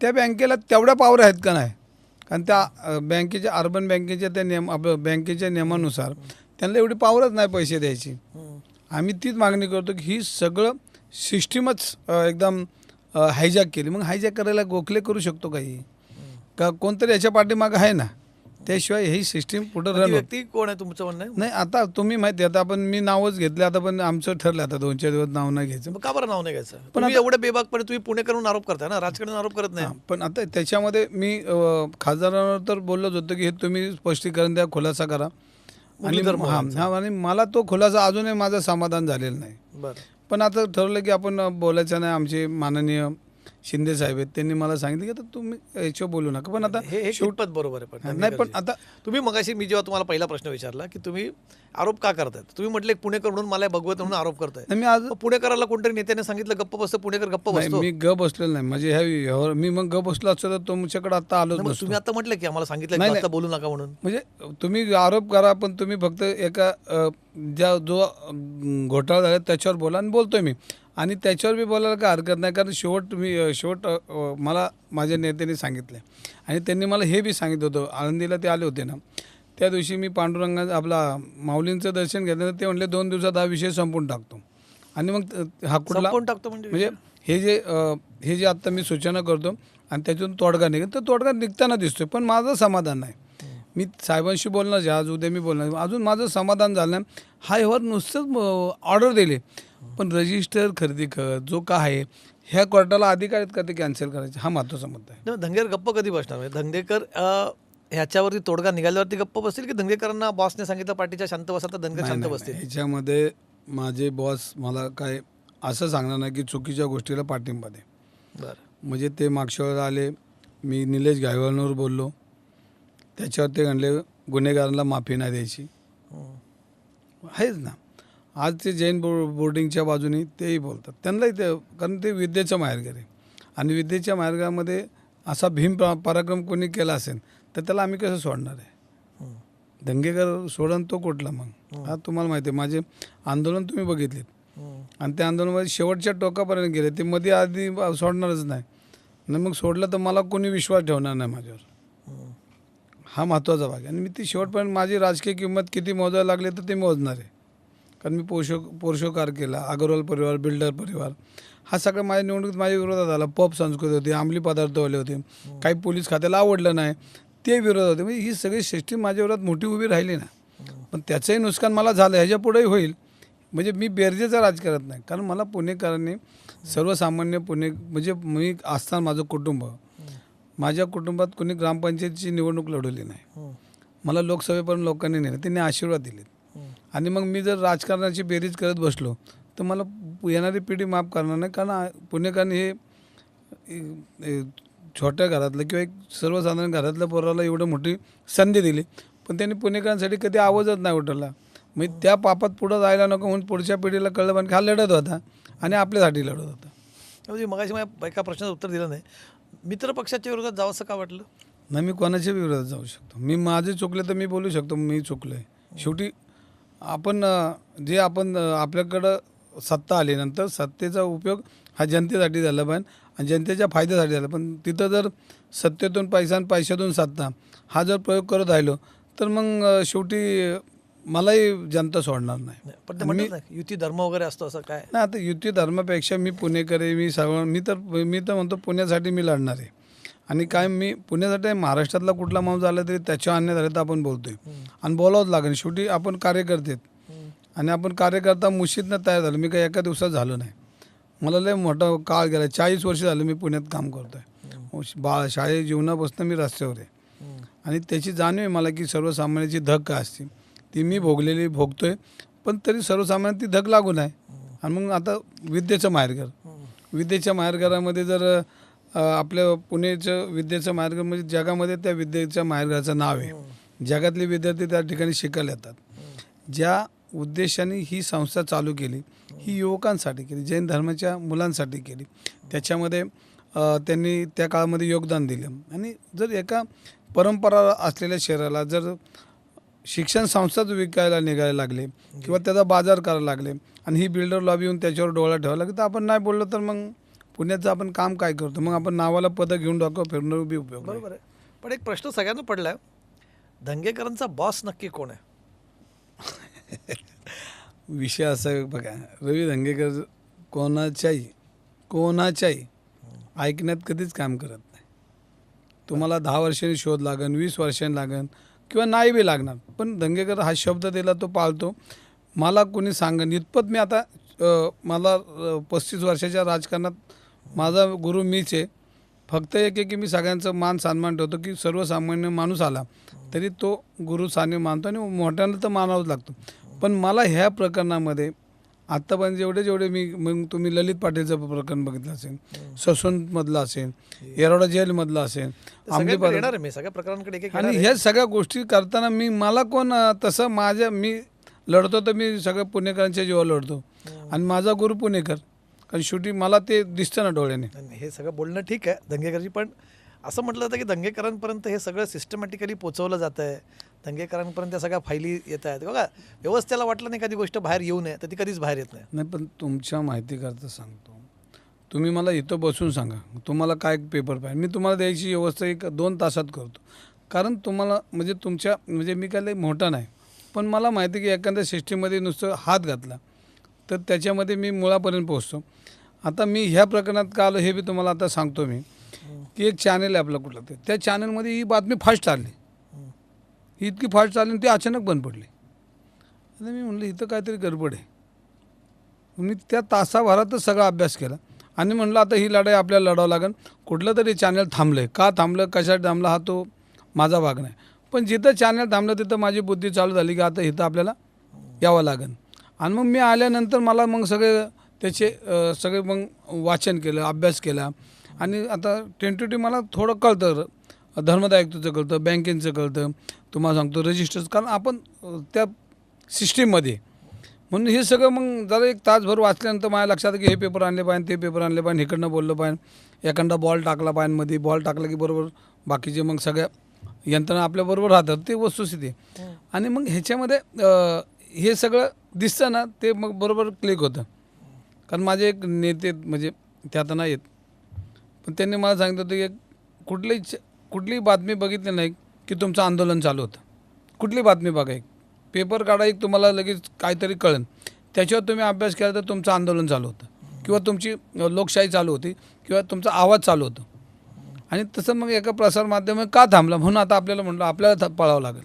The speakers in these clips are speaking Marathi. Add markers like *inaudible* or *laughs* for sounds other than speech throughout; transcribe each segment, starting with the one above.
त्या बँकेला तेवढ्या पावर आहेत का नाही? कारण त्या बँकेच्या अर्बन बँकेच्या त्या नियम आपलं बँकेच्या नियमानुसार त्यांना एवढी पावरच नाही पैसे द्यायची. आम्ही तीच मागणी करतो की ही सगळं सिस्टीमच एकदम हायजॅक केली. मग हायजॅक करायला गोखले करू शकतो काही का कोणतरी याच्या पाठीमागं आहे ना? त्याशिवाय ही सिस्टीम पुढे ती रन व्यक्ती कोण आहे तुमचं म्हणणं आहे? नाही आता तुम्ही माहिती आहे आता आपण मी नावच घेतले आता पण आमचं ठरलं आता दोन चार दिवस नाव नाही घ्यायचं. मग का बरं नाव नाही घ्यायचं? पण तुम्ही आता- एवढे बेबाकपणे तुम्ही पुणे करून आरोप करताय ना राजकारण आरोप करत नाही. हां, पण आता त्याच्यामध्ये मी अ, खासदारांवर तर बोललोच होतं की हे तुम्ही स्पष्टीकरण द्या खुलासा करा. आणि मुरलीधर हां हां आणि मला तो खुलासा अजूनही माझं समाधान झालेलं नाही. बरं. पण आता ठरवलं की आपण बोलायचं नाही आमचे माननीय शिंदे साहेब आहेत त्यांनी मला सांगितलं की आता तुम्ही याच्यावर बोलू नका. पण आता हे हे बरोबर आहे पण नाही पण. आता तुम्ही मगाशी मी जेव्हा तुम्हाला पहिला प्रश्न विचारला की तुम्ही आरोप का करतायत तुम्ही म्हटले पुणेकर म्हणून मला भगवत म्हणून आरोप करताय. मी आज पुणेकराला कोणतरी नेत्याने सांगितलं गप्प बसतो पुणेकर गप्प बसतो. मी ग बसलेलो नाही. म्हणजे ह्या व्यवहार मी मग ग बसलो असतो तर तुमच्याकडे आता नसतो तुम्ही आता म्हटलं की आम्हाला सांगितलं बोलू नका म्हणून. म्हणजे तुम्ही आरोप करा पण तुम्ही फक्त एका ज्या जो घोटाळा झाला त्याच्यावर बोला आणि बोलतोय मी. आणि त्याच्यावर बी बोलायला काय हरकत नाही कारण शेवट मी शेवट मला माझ्या नेत्यांनी सांगितलं. आणि त्यांनी मला हे बी सांगितलं होतं आळंदीला ते आले होते ना. त्या दिवशी मी पांडुरंगा आपला माऊलींचं दर्शन घेतलं ते म्हणले दोन दिवसात हा विषय संपून टाकतो. आणि मग हा कुठला? टाकतो म्हणजे म्हणजे हे जे हे जे आत्ता मी सूचना करतो आणि त्यातून तोडगा निघेल तर तोडगा निघताना दिसतोय पण माझं समाधान नाही. मी साहेबांशी बोलणार आज उद्या मी बोलणार. अजून माझं समाधान झालं नाही. हा व्यवहार नुसतंच ऑर्डर दिले. पण रजिस्टर खरेदी कर जो काय आहे ह्या कोर्टाला अधिकार आहेत का ते कॅन्सल करायचे? हा महत्त्वाचा मुद्दा आहे. नाही, धंगेकर गप्प कधी बसणार? म्हणजे धंगेकर ह्याच्यावरती तोडगा निघाल्यावरती गप्प बसतील की धंगेकरांना बॉसने सांगितलं पार्टीच्या शांत बसा तर धंगेकर शांत बसतील? ह्याच्यामध्ये माझे बॉस मला काय असं सांगणार नाही की चुकीच्या गोष्टीला पाठिंबा दे. बरं. म्हणजे ते मागच्या वेळेला आले. मी निलेश गायवानवर बोललो. त्याच्यावर ते म्हणले गुन्हेगारांना माफी नाही द्यायची. आहेच ना. आज ते जैन बो बोर्डिंगच्या बाजूने तेही बोलतात. त्यांनाही ते कारण ते विद्येचं माहेरघर. आहे आणि विद्येच्या माहेरघरामध्ये असा भीम पराक्रम कोणी केला असेल तर त्याला आम्ही कसं सोडणार आहे? दंगेकर सोडन तो कुठला मग? हा तुम्हाला माहिती आहे. माझे आंदोलन तुम्ही बघितलेत. आणि त्या आंदोलनामध्ये शेवटच्या टोकापर्यंत गेले. ते मध्ये आधी सोडणारच नाही. मग सोडलं तर मला कोणी विश्वास ठेवणार नाही माझ्यावर. हा महत्त्वाचा भाग आहे. आणि मी ती शेवटपर्यंत माझी राजकीय किंमत किती मोजायला लागली तर ते मोजणार आहे. कारण मी पोषो पोर्शोकार केला अगरवाल परिवार बिल्डर परिवार. हा सगळं माझ्या निवडणुकीत माझ्या विरोधात आला. पप संस्कृती होती अंमली पदार्थवाले होते. काही पोलीस खात्याला आवडलं नाही. ते विरोध होते. म्हणजे ही सगळी सिस्टीम माझ्या विरोधात मोठी उभी राहिली ना. पण त्याचंही नुकसान मला झालं. ह्याच्या पुढेही होईल. म्हणजे मी बेरजेचं राज करत नाही. कारण मला पुणेकरांनी सर्वसामान्य पुणे म्हणजे मी असताना माझं कुटुंब माझ्या कुटुंबात कोणी ग्रामपंचायतीची निवडणूक लढवली नाही. हम्म. मला लोकसभेपर्यंत लोकांनी नेलं. त्यांनी आशीर्वाद दिलेत. हम्म. आणि मग मी जर राजकारणाची बेरीज करत बसलो तर मला येणारी पिढी माफ करणार नाही. कारण पुणेकरांनी हे छोट्या घरातलं किंवा एक सर्वसाधारण घरातल्या पोराला एवढं मोठी संधी दिली. पण त्यांनी पुणेकरांसाठी कधी आवाजच नाही उठवला. मग त्या पापात पुढं जायला नको म्हणून पुढच्या पिढीला कळलं पण हा लढत होता आणि आपल्यासाठी लढत होता. म्हणजे मगाशी माझ्या एका प्रश्नाचं उत्तर दिलं नाही. मित्र पक्षाच्या विरोधात जावंसं का वाटलं? नाही मी कोणाच्या विरोधात जाऊ शकतो? मी माझे चुकले तर मी बोलू शकतो मी चुकलो. आहे शेवटी आपण जे आपण आपल्याकडं सत्ता आली नंतर सत्तेचा उपयोग हा जनतेसाठी झाला पाहिजे आणि जनतेच्या फायद्यासाठी झाला. पण तिथं जर सत्तेतून पैसा आणि पैशातून सत्ता हा जर प्रयोग करत राहिलो तर मग शेवटी मलाही जनता सोडणार नाही. पण ते म्हणतात ना युती धर्म वगैरे असतो असं काय? नाही आता युती धर्मापेक्षा मी पुणेकर आहे मी सर्व मी तर मी तर म्हणतो पुण्यासाठी मी लढणार आहे. आणि काय मी पुण्यासाठी महाराष्ट्रातला कुठला माणूस झाला तरी त्याच्या अन्य झाले तर आपण बोलतोय. आणि बोलावंच लागेल. शेवटी आपण कार्यकर्ते आहेत. आणि आपण कार्यकर्ता मुशीतनं तयार झालो. मी काही एका दिवसात झालो नाही. मला लय मोठा काळ गेला. चाळीस वर्ष झालं मी पुण्यात काम करतोय. बा शाळे जीवनापासून मी रस्त्यावर आहे. आणि त्याची जाणीव आहे मला की सर्वसामान्याची धग काय असते ती मी भोगलेली भोगतोय पण तरी सर्वसामान्य ती धग लागू आहे. आणि मग आता विद्येचं माहेरघर विद्येच्या माहेरघरामध्ये जर आपल्या पुणेचं विद्येचं माहेरघर म्हणजे जगामध्ये त्या विद्येच्या माहेरघराचं नाव आहे. जगातले विद्यार्थी त्या ठिकाणी शिकायला येतात. ज्या उद्देशाने ही संस्था चालू केली ही युवकांसाठी केली जैन धर्माच्या मुलांसाठी केली. त्याच्यामध्ये त्यांनी त्या काळामध्ये योगदान दिलं. आणि जर एका परंपरा असलेल्या शहराला जर शिक्षण संस्थाच विकायला निघायला लागले किंवा त्याचा बाजार करायला लागले. आणि ही बिल्डर लॉबी येऊन त्याच्यावर डोळा ठेवायला लागले. तर आपण नाही बोललो तर मग पुण्याचं आपण काम काय करतो? मग आपण नावाला पदं घेऊन टाकू फिरणं बी उपयोग. बरोबर आहे. पण एक प्रश्न सगळ्यांना पडलाय. दंगेकरांचा बॉस नक्की कोण आहे? *laughs* विषय असा आहे बघा. रवी धंगेकर कोणाच्याही कोणाच्याही ऐकण्यात कधीच काम करत नाही. तुम्हाला दहा वर्षांनी शोध लागन वीस वर्षांनी लागन किंवा नाही बी लागणार. पण दंगेकर हा शब्द दिला तो पाळतो. मला कोणी सांगन. इतपत मी आता मला पस्तीस वर्षाच्या राजकारणात माझा गुरु मीच आहे. फक्त एक आहे की मी सगळ्यांचं मान सन्मान ठेवतो की सर्वसामान्य माणूस आला तरी तो गुरु साने मानतो आणि मोठ्यानं तर मानावंच लागतो. पण मला ह्या प्रकरणामध्ये आत्तापर्यंत जेवढे जेवढे मी मग तुम्ही ललित पाटीलचं प्रकरण बघितलं असेल ससुनमधलं असेल येरवडा जेलमधलं असेल मी सगळ्या प्रकरणांकडे एक आणि. ह्या सगळ्या गोष्टी करताना मी मला कोण तसं माझ्या मी लढतो तर मी सगळ्या पुणेकरांच्या जीवा लढतो. आणि माझा गुरु पुणेकर. कारण शेवटी मला ते दिसतं ना डोळ्याने. हे सगळं बोलणं ठीक आहे दंगेकरची पण असं म्हटलं जातं की दंगेकरांपर्यंत हे सगळं सिस्टमॅटिकली पोचवलं जातं आहे दंगेकरांपर्यंत त्या सगळ्या फायली येत आहेत. बघा व्यवस्थेला वाटलं नाही एखादी गोष्ट बाहेर येऊ नये तर ती कधीच बाहेर येत नाही. नाही पण तुमच्या माहितीकरता सांगतो. तुम्ही मला इथं बसून सांगा. तुम्हाला काय पेपर पाहिजे? मी तुम्हाला द्यायची व्यवस्था एक दोन तासात करतो. कारण तुम्हाला म्हणजे तुमच्या म्हणजे मी काय मोठा नाही. पण मला माहिती की एखाद्या सिस्टीममध्ये नुसतं हात घातला तर त्याच्यामध्ये मी मुळापर्यंत पोहोचतो. आता मी ह्या प्रकरणात का आलो हे बी तुम्हाला आता सांगतो मी. की एक चॅनल आहे आपलं कुठलं ते. त्या चॅनलमध्ये ही बातमी फास्ट चालली ही इतकी फास्ट चालली आणि ती अचानक बंद पडली. आणि मी म्हणलं इथं काहीतरी गडबड आहे. मी त्या तासाभरातच सगळा अभ्यास केला. आणि म्हणलं आता ही लढाई आपल्याला लढावं लागेल. कुठलं तरी चॅनल थांबलं आहे का थांबलं? कशासाठी थांबलं? हा तो माझा भाग नाही. पण जिथं चॅनल थांबलं तिथं माझी बुद्धी चालू झाली की आता इथं आपल्याला यावं लागेल. आणि मग मी आल्यानंतर मला मग सगळे त्याचे सगळे मग वाचन केलं अभ्यास केला. आणि आता टेंटेटिव्ह मला थोडं कळतं. धर्मदायकतेचं कळतं बँकेचं कळतं. तुम्हाला सांगतो रजिस्टर्स कारण आपण त्या सिस्टीममध्ये म्हणून हे सगळं मग जरा एक तासभर वाचल्यानंतर माझ्या लक्षात की हे पेपर आणले पाहिजे ते पेपर आणले पाहिजे इकडनं बोललं पाहिजे. एखादा बॉल टाकला पाहिजे मध्ये बॉल टाकला की बरोबर बाकीचे मग सगळ्या यंत्रणा आपल्याबरोबर राहतात ते वस्तुस्थिती. आणि मग ह्याच्यामध्ये हे सगळं दिसतं ना ते मग बरोबर क्लिक होतं. कारण माझे एक नेते आहेत, म्हणजे ते आता नाही आहेत पण त्यांनी मला सांगितलं होतं की कुठलीही च- कुठलीही बातमी बघितली नाही की तुमचं आंदोलन चालू होतं. कुठली बातमी बघा एक. पेपर काढा एक तुम्हाला लगेच काहीतरी कळेल. त्याच्यावर तुम्ही अभ्यास केला तर तुमचं आंदोलन चालू होतं. किंवा तुमची लोकशाही चालू होती किंवा तुमचा आवाज चालू होतो. आणि तसं मग एका प्रसारमाध्यम का थांबलं? म्हणून आता आपल्याला म्हटलं आपल्याला पळावं लागेल.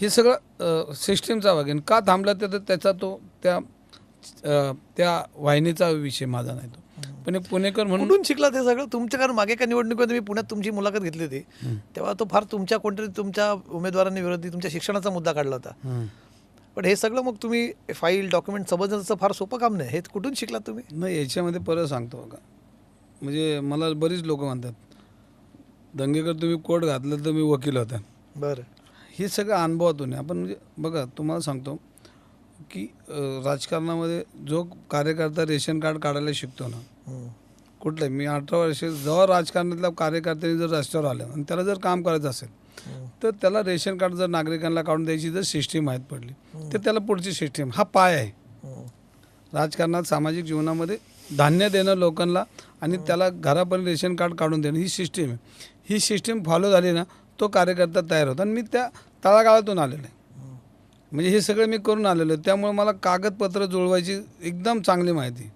हे सगळं सिस्टीमचा भाग आहे. का थांबला तर त्याचा तो त्या त्या वाहिनीचा विषय माझा नाही तो. पण पुणेकर म्हणून कुठून शिकला ते सगळं? तुमच्या कारण मागे एका निवडणुकीमध्ये मी पुण्यात तुमची मुलाखत घेतली होती. तेव्हा तो फार तुमच्या कोणतरी तुमच्या उमेदवारांनी विरोधी तुमच्या शिक्षणाचा मुद्दा काढला होता. हं. पण हे सगळं मग तुम्ही फाईल डॉक्युमेंट समजण्याचं फार सोपं काम नाही. हे कुठून शिकलात तुम्ही? नाही याच्यामध्ये परत सांगतो बघा. म्हणजे मला बरीच लोक म्हणतात दंगेकर तुम्ही कोट घातलं तर मी वकील होता. बरं. हे सगळं अनुभवातून आहे. आपण म्हणजे बघा तुम्हाला सांगतो की अ, राजकारणामध्ये जो कार्यकर्ता रेशन कार्ड काढायला शिकतो ना. कुठलं मी अठरा वर्ष जर राजकारणातल्या कार्यकर्त्यांनी जर रस्त्यावर आलं आणि त्याला जर काम करायचं असेल तर त्याला रेशन कार्ड जर नागरिकांना काढून द्यायची जर सिस्टीम माहीत पडली तर त्याला पुढची सिस्टीम हा पाय आहे. राजकारणात सामाजिक जीवनामध्ये धान्य देणं लोकांना आणि त्याला घरापर्यंत रेशन कार्ड काढून देणं ही सिस्टीम आहे. ही सिस्टीम फॉलो झाली ना तो कार्यकर्ता तयार होता आणि मी त्या तळागाळातून आलेलो आहे. म्हणजे हे सगळं मी करून आलेलो आहे. त्यामुळे मला कागदपत्र जुळवायची एकदम चांगली माहिती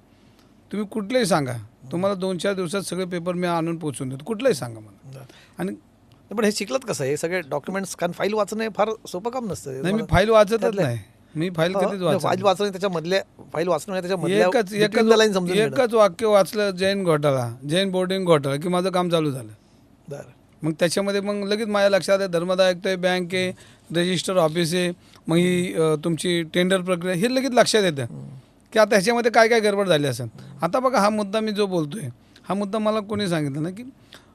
तुम्ही कुठलंही सांगा. तुम्हाला दोन चार दिवसात सगळे पेपर मी आणून पोचवून देतो. कुठलंही सांगा मला. आणि पण हे शिकलात कसं? हे सगळे डॉक्युमेंट्स कारण फाईल वाचणं हे फार सोपं काम नसतं. नाही मी फाईल वाचतच नाही. मी फाईल कधीच वाचत फाईल वाचणं त्याच्या मधल्या फाईल वाचणं त्याच्या मधल्या एकच एकच समजून घेणं. एकच वाक्य वाचलं जैन घोटाळा. जैन बोर्डिंग घोटाळा की माझं काम चालू झालं. बरं. मग त्याच्यामध्ये मग लगेच माझ्या लक्षात आहे धर्मदायक आहे बँक आहे रजिस्टर ऑफिस आहे मग ही तुमची टेंडर प्रक्रिया हे लगेच लक्षात येतं. की आता ह्याच्यामध्ये काय काय गडबड झाली असेल? आता बघा हा मुद्दा मी जो बोलतो आहे हा मुद्दा मला कोणी सांगितलं ना की